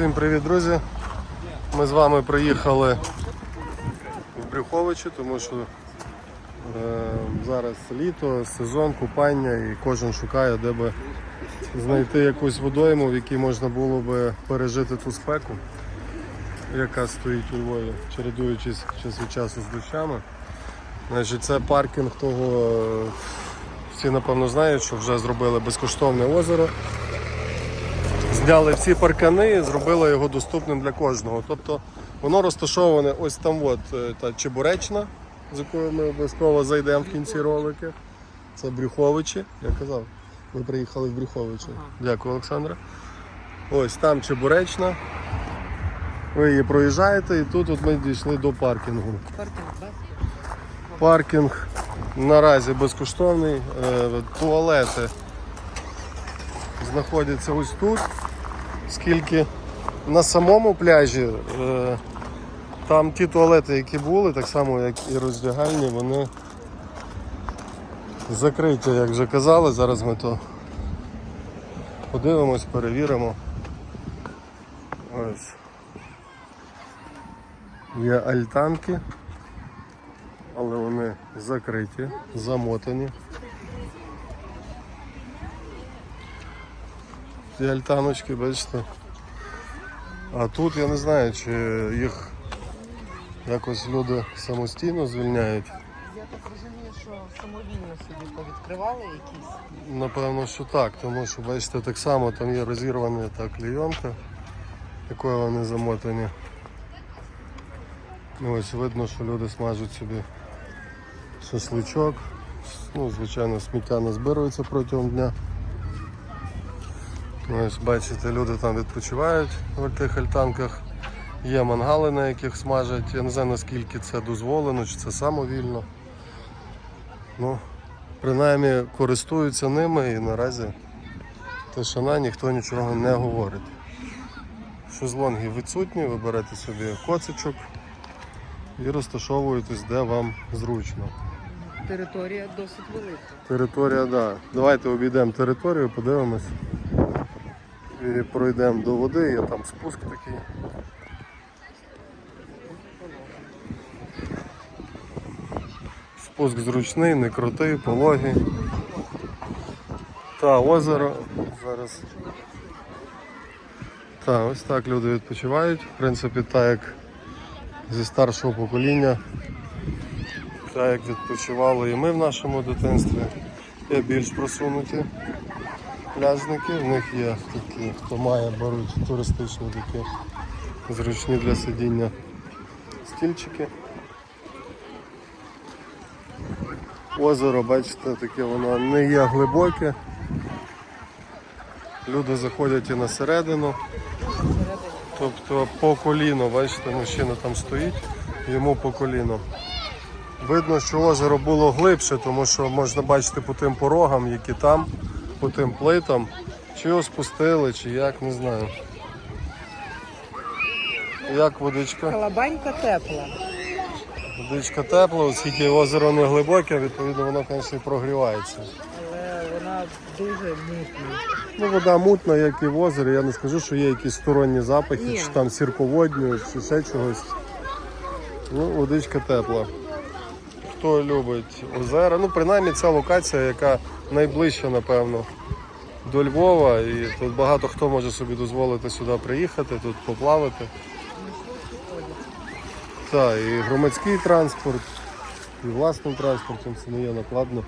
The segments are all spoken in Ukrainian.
Всім привіт, друзі! Ми з вами приїхали в Брюховичі, тому що е, зараз літо, сезон купання і кожен шукає, де би знайти якусь водойму, в якій можна було би пережити ту спеку, яка стоїть у Львові, чередуючись час від часу з дощами. Значить, це паркінг того, е, всі напевно знають, що вже зробили безкоштовне озеро. Зняли всі паркани і зробили його доступним для кожного. Тобто воно розташоване ось там от е, та Чебуречна, з якою ми обов'язково зайдемо в кінці ролики. Це Брюховичі, я казав. Ми приїхали в Брюховичі. Дякую, Олександра. Ось там Чебуречна. Ви її проїжджаєте і тут от ми дійшли до паркінгу. Паркінг, наразі безкоштовний. Е, Туалети знаходяться ось тут. Скільки на самому пляжі е, там ті туалети, які були, так само як і роздягальні, вони закриті, як вже казали. Зараз ми то подивимось, перевіримо. Ось. Є альтанки але вони закриті, замотані. Ці альтаночки, бачите. А тут я не знаю, чи їх якось люди самостійно звільняють. Я так розумію, що самовільно собі повідкривали якісь. Напевно, що так, тому що бачите, так само там є розірвана та клейонка, якою вони замотані. Ось видно, що люди смажуть собі шашличок. Ну, звичайно, сміття не збирується протягом дня. Ось бачите, люди там відпочивають в тих альтанках. Є мангали, на яких смажать. Я не знаю наскільки це дозволено, чи це самовільно. Ну, принаймні користуються ними і наразі тишина, ніхто нічого не говорить. Шезлонги відсутні, ви берете собі коцичок і розташовуєтесь, де вам зручно. Територія досить велика. Територія, так. Да. Давайте обійдемо територію, подивимось. Пройдемо до води, є там спуск такий. Спуск зручний, не крутий, пологий. Та озеро зараз. Та, ось так люди відпочивають. В принципі, так як зі старшого покоління. Так як відпочивали і ми в нашому дитинстві. Є більш просунуті пляжники, в них є такі, хто має, беруть туристичні такі зручні для сидіння стільчики. Озеро, бачите, таке воно не є глибоке. Люди заходять і на середину. Тобто по коліно, бачите, мужчина там стоїть, йому по коліно. Видно, що озеро було глибше, тому що можна бачити по тим порогам, які там, по тим плитам. Чи його спустили, чи як, не знаю. Як водичка? Калабанька тепла. Водичка тепла, оскільки озеро не глибоке, відповідно воно, звісно, і прогрівається. Але вона дуже мутна. Ну, вода мутна, як і в озері. Я не скажу, що є якісь сторонні запахи, Ні. чи там сірководні, чи ще чогось. Ну, водичка тепла. Хто любить озера, ну принаймні ця локація, яка найближча, напевно, до Львова. І тут багато хто може собі дозволити сюди приїхати, тут поплавати. Так, і громадський транспорт, і власним транспортом це не є накладно.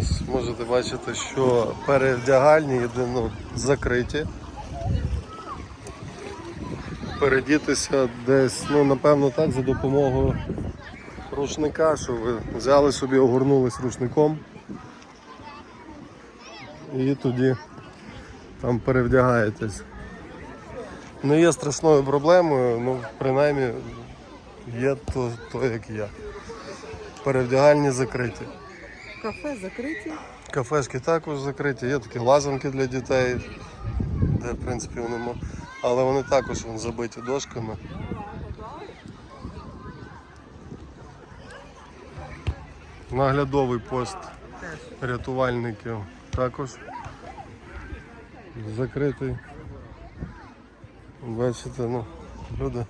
Ось Можете бачити, що перевдягальні єдино закриті. Передітися десь, ну напевно так, за допомогою рушника, що ви взяли собі, огорнулись рушником і тоді там перевдягаєтесь. Не є страшною проблемою, ну принаймні є то, то як є. Перевдягальні закриті. Кафе закриті. Кафешки також закриті, є такі лазанки для дітей, де в принципі вони мо- але вони також вон, забиті дошками. Наглядовий пост рятувальників також закритий. Бачите, ну, люди.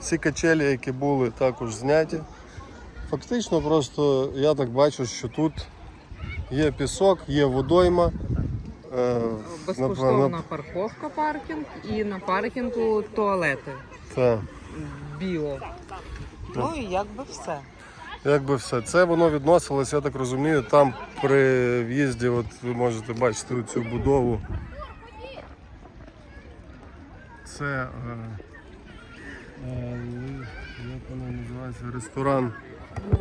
Всі качелі, які були, також зняті. Фактично, просто я так бачу, що тут є пісок, є водойма. Е, Безкоштовна парковка паркінг і на паркінгу туалети та. біо. Ну і якби все. Якби все. Це воно відносилось, я так розумію, там при в'їзді, от ви можете бачити цю будову. Це е, е, як воно називається? Ресторан. Ну,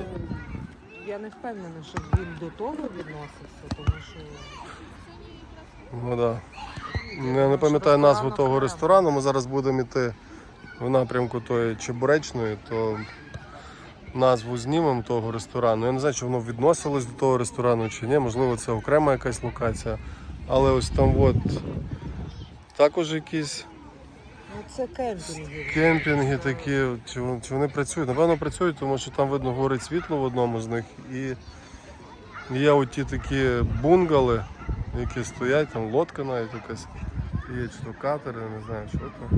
я не впевнена, що він до того відносився, тому що Ну, да. Я не пам'ятаю назву того ресторану. Ми зараз будемо йти в напрямку тої чебуречної, то назву знімемо того ресторану. Я не знаю, чи воно відносилось до того ресторану чи ні. Можливо, це окрема якась локація. Але ось там от також якісь ну, це кемпінги. кемпінги такі. Чи, вон- чи вони працюють? Напевно, працюють, тому що там видно горить світло в одному з них. І є оті такі бунгали, які стоять, там лодка навіть якась. Є чи то катери, не знаю, що то.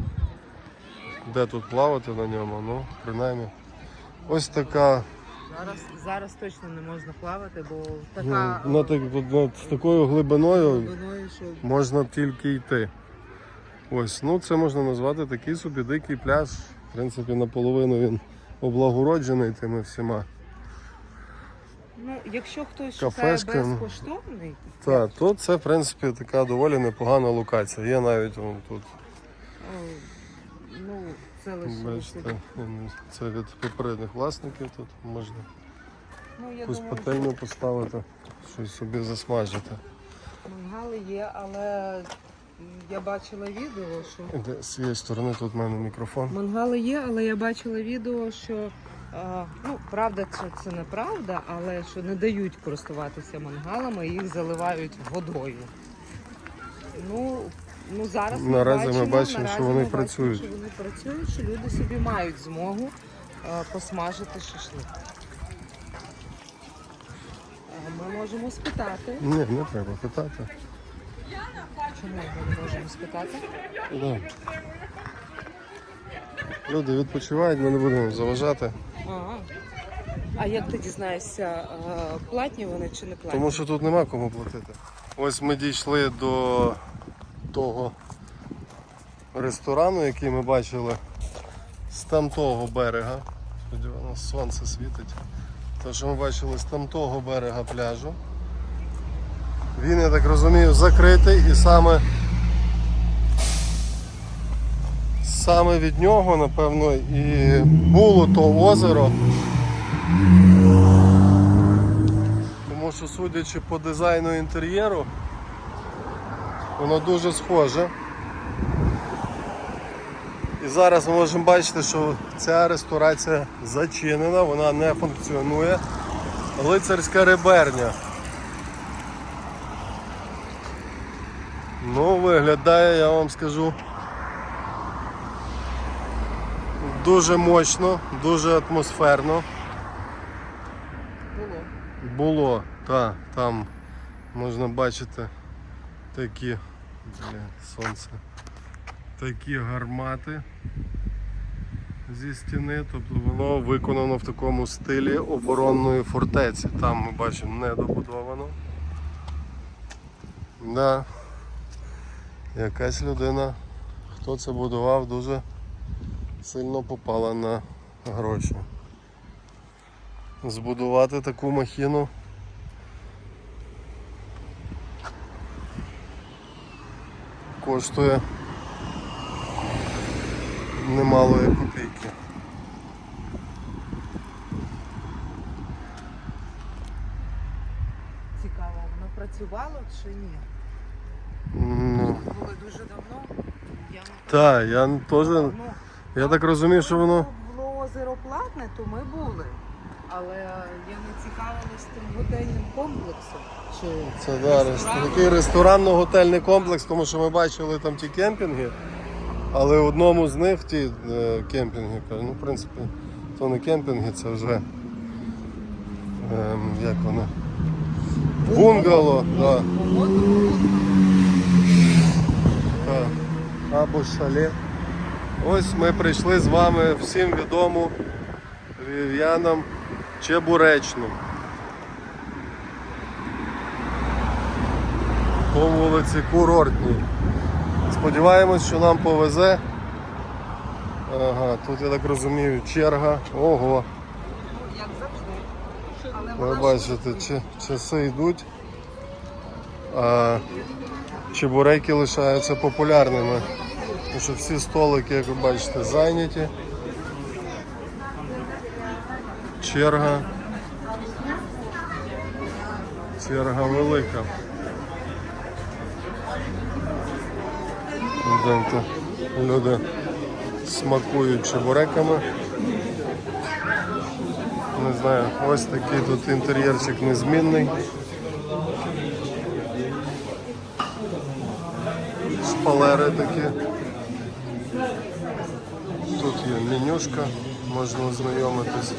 Де тут плавати на ньому, ну, принаймні. Ось така, Зараз, зараз точно не можна плавати, бо ну, така на так, ну, з такою глибиною глибиною, що можна тільки йти. Ось, ну це можна назвати такий собі дикий пляж. В принципі, наполовину він облагороджений тими всіма. Ну, якщо хтось Кафешка, шукає ну. безкоштовний, Так, то це в принципі така доволі непогана локація. Є навіть вон тут, ну це лише бачите, це від попередніх власників тут можна Ну я якусь думаю, пательню поставити, щось собі засмажити. мангали є, але я бачила відео, що Де, з цієї сторони тут в мене мікрофон. Мангали є, але я бачила відео, що ну правда, це, це неправда, але що не дають користуватися мангалами, їх заливають водою. Ну, ну зараз Наразі ми ми бачимо, бачимо, наразі що вони ми бачимо, працюють. що вони працюють, що люди собі мають змогу посмажити шашлик. Ми можемо спитати. Ні, не треба питати. Чому ми не можемо спитати? Да. Люди відпочивають, ми не будемо заважати. А як ти дізнаєшся, платні вони чи не платні? Тому що тут нема кому платити. Ось ми дійшли до того ресторану, який ми бачили з тамтого берега. Сподіваюся, сонце світить. Те, що ми бачили з тамтого берега пляжу. Він, я так розумію, закритий і саме, саме від нього, напевно, і було то озеро. Тому що, судячи по дизайну інтер'єру, воно дуже схоже. І зараз ми можемо бачити, що ця ресторація зачинена, вона не функціонує. Лицарська реберня. Ну, виглядає, я вам скажу, дуже мощно, дуже атмосферно. Було. Було, так, там можна бачити такі бля, сонце. Такі гармати зі стіни, тобто воно виконано в такому стилі оборонної фортеці. Там ми бачимо недобудовано. Да. Якась людина, хто це будував, дуже сильно попала на гроші. Збудувати таку махіну коштує немалої копійки. Цікаво, воно працювало чи ні? Ну, Було дуже давно. Я так, я теж. Я так розумію, що воно. було озеро платне, то ми були. Але я не цікавилась тим готельним комплексом. Чи Це да, Ресторан. такий ресторанно-готельний комплекс, тому що ми бачили там ті кемпінги, але в одному з них ті е, кемпінги, ну в принципі, то не кемпінги, це вже ем, як вони. Бунгало, да. Або шале. Ось ми прийшли з вами всім відому львів'янам Чебуречну. По вулиці Курортній. Сподіваємось, що нам повезе. Ага, тут я так розумію, черга. Ого. Ви бачите, часи йдуть, а чебуреки лишаються популярними. Тому що всі столики, як ви бачите, зайняті. Черга. Черга велика. Йдемте. Люди смакують чебуреками. Не знаю, ось такий тут інтер'єрчик незмінний. Шпалери такі. Менюшка, можна ознайомитись.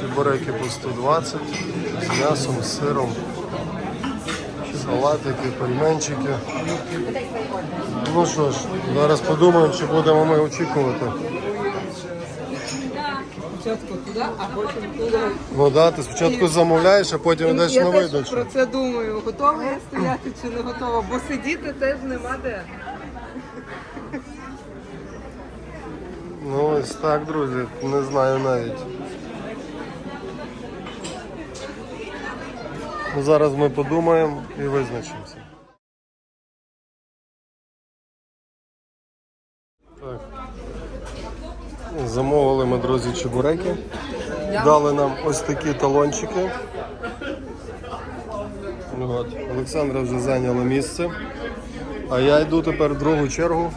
Чебуреки по 120 з м'ясом, з сиром, салатики, пельменчики. Ну що ж, зараз подумаємо, чи будемо ми очікувати. спочатку туди, а потім туди. Ну да, ти спочатку замовляєш, а потім йдеш Я на теж видачу. про це думаю, готова я стояти чи не готова, бо сидіти теж нема де. Ну ось так, друзі, не знаю навіть. Ну, зараз ми подумаємо і визначимося. Так. Замовили ми, друзі, чебуреки. Дали нам ось такі талончики. От. Олександра вже зайняла місце. А я йду тепер в другу чергу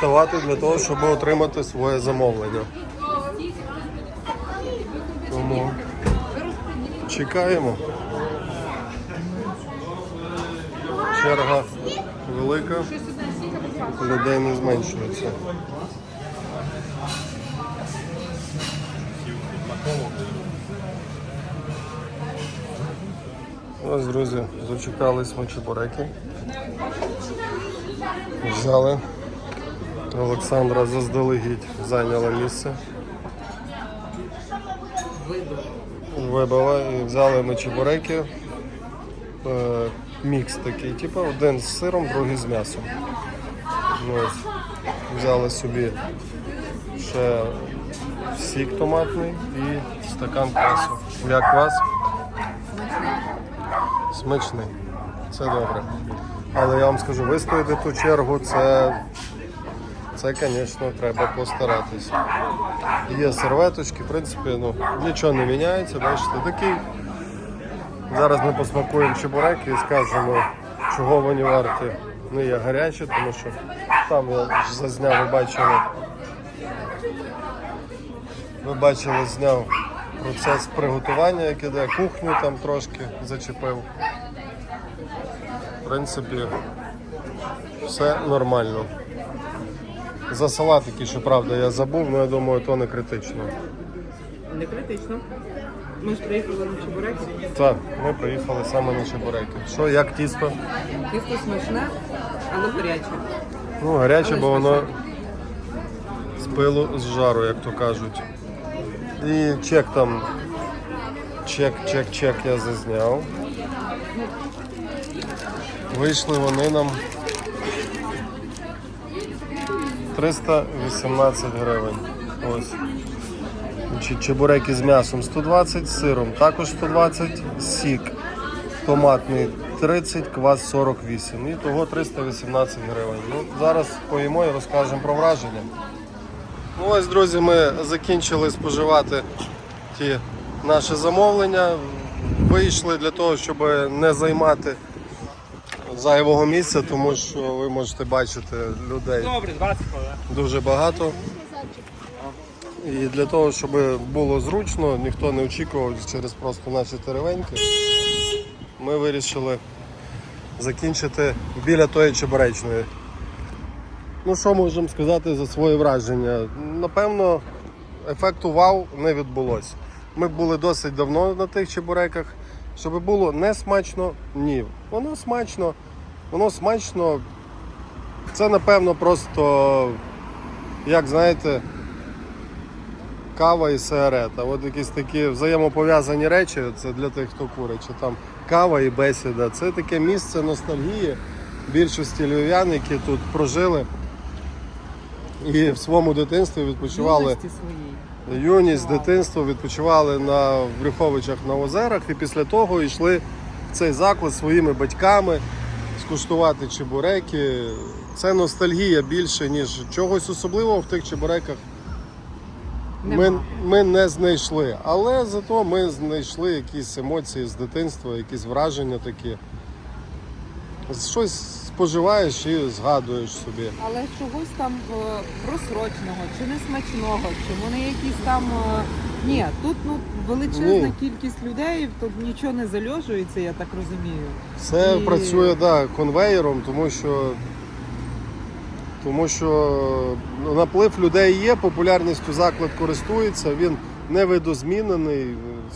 ставати для того, щоб отримати своє замовлення. Тому чекаємо. Черга велика, людей не зменшується. Ось, друзі, зачекались ми чебуреки. Взяли. Олександра заздалегідь зайняла місце. Вибила і взяли ми чебуреки. Е, Мікс такий, типу один з сиром, другий з м'ясом. Ну, Ось. Взяли собі ще сік томатний і стакан квасу. Як квас? Смачний. Це добре. Але я вам скажу, вистояти ту чергу, це це, звісно, треба постаратись. Є серветочки, в принципі, ну, нічого не міняється, бачите, такий. Зараз ми посмакуємо чебуреки і скажемо, чого вони варті. Не є гарячі, тому що там я ж зазняв, ви бачили. Ви бачили, зняв процес приготування, як іде, кухню там трошки зачепив. В принципі, все нормально. За салатики, щоправда, я забув, але я думаю, то не критично. Не критично. Ми ж приїхали на чебурек. Так, ми приїхали саме на чебуреки. Що, як тісто? Тісто смачне, але гаряче. Ну, гаряче, Але бо воно з пилу з жару, як то кажуть. І чек там. Чек, чек, чек я зазняв. Вийшли вони нам 318 гривень. Ось. Чебуреки з м'ясом 120, з сиром також 120, сік томатний 30, квас 48. І того 318 гривень. Ну, зараз поїмо і розкажемо про враження. Ну ось, друзі, ми закінчили споживати ті наші замовлення. Вийшли для того, щоб не займати зайвого місця, тому що ви можете бачити людей Добре, 20 хвилин. дуже багато. І для того, щоб було зручно, ніхто не очікував через просто наші теревеньки, ми вирішили закінчити біля тої чебуречної. Ну що можемо сказати за своє враження? Напевно, ефекту вау не відбулося. Ми були досить давно на тих чебуреках. Щоб було не смачно, ні. Воно смачно, воно смачно. Це напевно просто, як знаєте, кава і сигарета. От якісь такі взаємопов'язані речі, це для тих, хто курить. Чи там кава і бесіда. Це таке місце ностальгії більшості львів'ян, які тут прожили і в своєму дитинстві відпочивали. Юність, дитинство відпочивали на в Брюховичах на озерах і після того йшли в цей заклад своїми батьками скуштувати чебуреки. Це ностальгія більше, ніж чогось особливого в тих чебуреках. Ми, ми не знайшли, але зато ми знайшли якісь емоції з дитинства, якісь враження такі. Щось споживаєш і згадуєш собі. Але чогось там е, просроченого чи несмачного, чи вони якісь там. Ні, тут ну величезна Ні. кількість людей, тут нічого не зальожується, я так розумію. Все І- працює да, конвеєром, тому що, тому що ну, наплив людей є, популярністю заклад користується, він не видозмінений.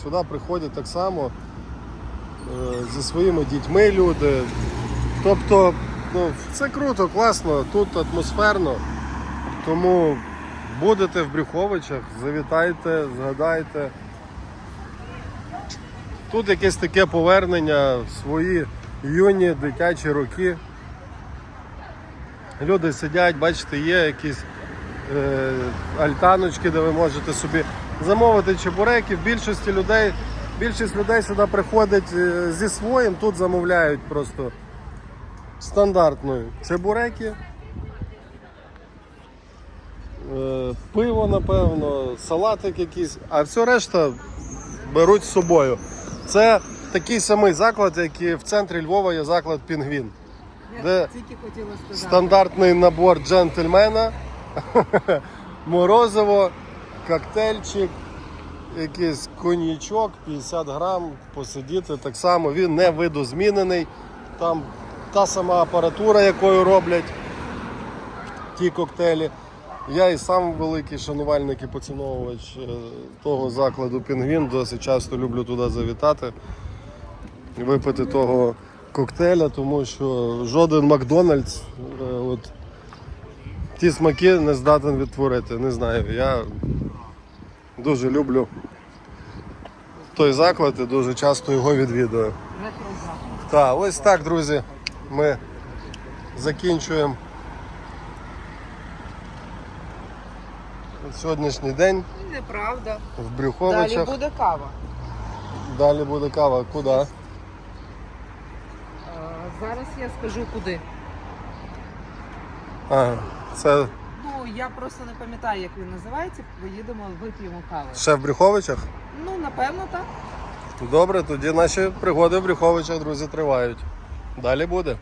Сюди приходять так само е, зі своїми дітьми люди. Тобто, ну, це круто, класно, тут атмосферно. Тому будете в Брюховичах, завітайте, згадайте. Тут якесь таке повернення в свої юні дитячі роки. Люди сидять, бачите, є якісь е, альтаночки, де ви можете собі замовити чебуреки. Більшості людей, більшість людей сюди приходить е, зі своїм, тут замовляють просто стандартною чебуреки. Е, пиво, напевно, салатик якийсь, а все решта беруть з собою. Це такий самий заклад, як і в центрі Львова є заклад Пінгвін. Де. Стандартний набор джентльмена, морозиво, коктейльчик, якийсь коньячок, 50 грам, посидіти так само. Він не видозмінений. Там та сама апаратура, якою роблять ті коктейлі. Я і сам великий шанувальник і поціновувач е, того закладу Пінгвін. Досить часто люблю туди завітати, випити того коктейля, тому що жоден Макдональдс е, от, ті смаки не здатен відтворити. Не знаю. Я дуже люблю той заклад і дуже часто його відвідую. Так, ось так, друзі. Ми закінчуємо сьогоднішній день Неправда. в Далі буде кава. Далі буде кава. Куди? Е, Зараз я скажу куди. Ага, це Ну я просто не пам'ятаю, як він називається. Поїдемо, вип'ємо каву. ще в Брюховичах. Ну, напевно, так. Добре, тоді наші пригоди в Брюховичах, друзі, тривають. Далі буде.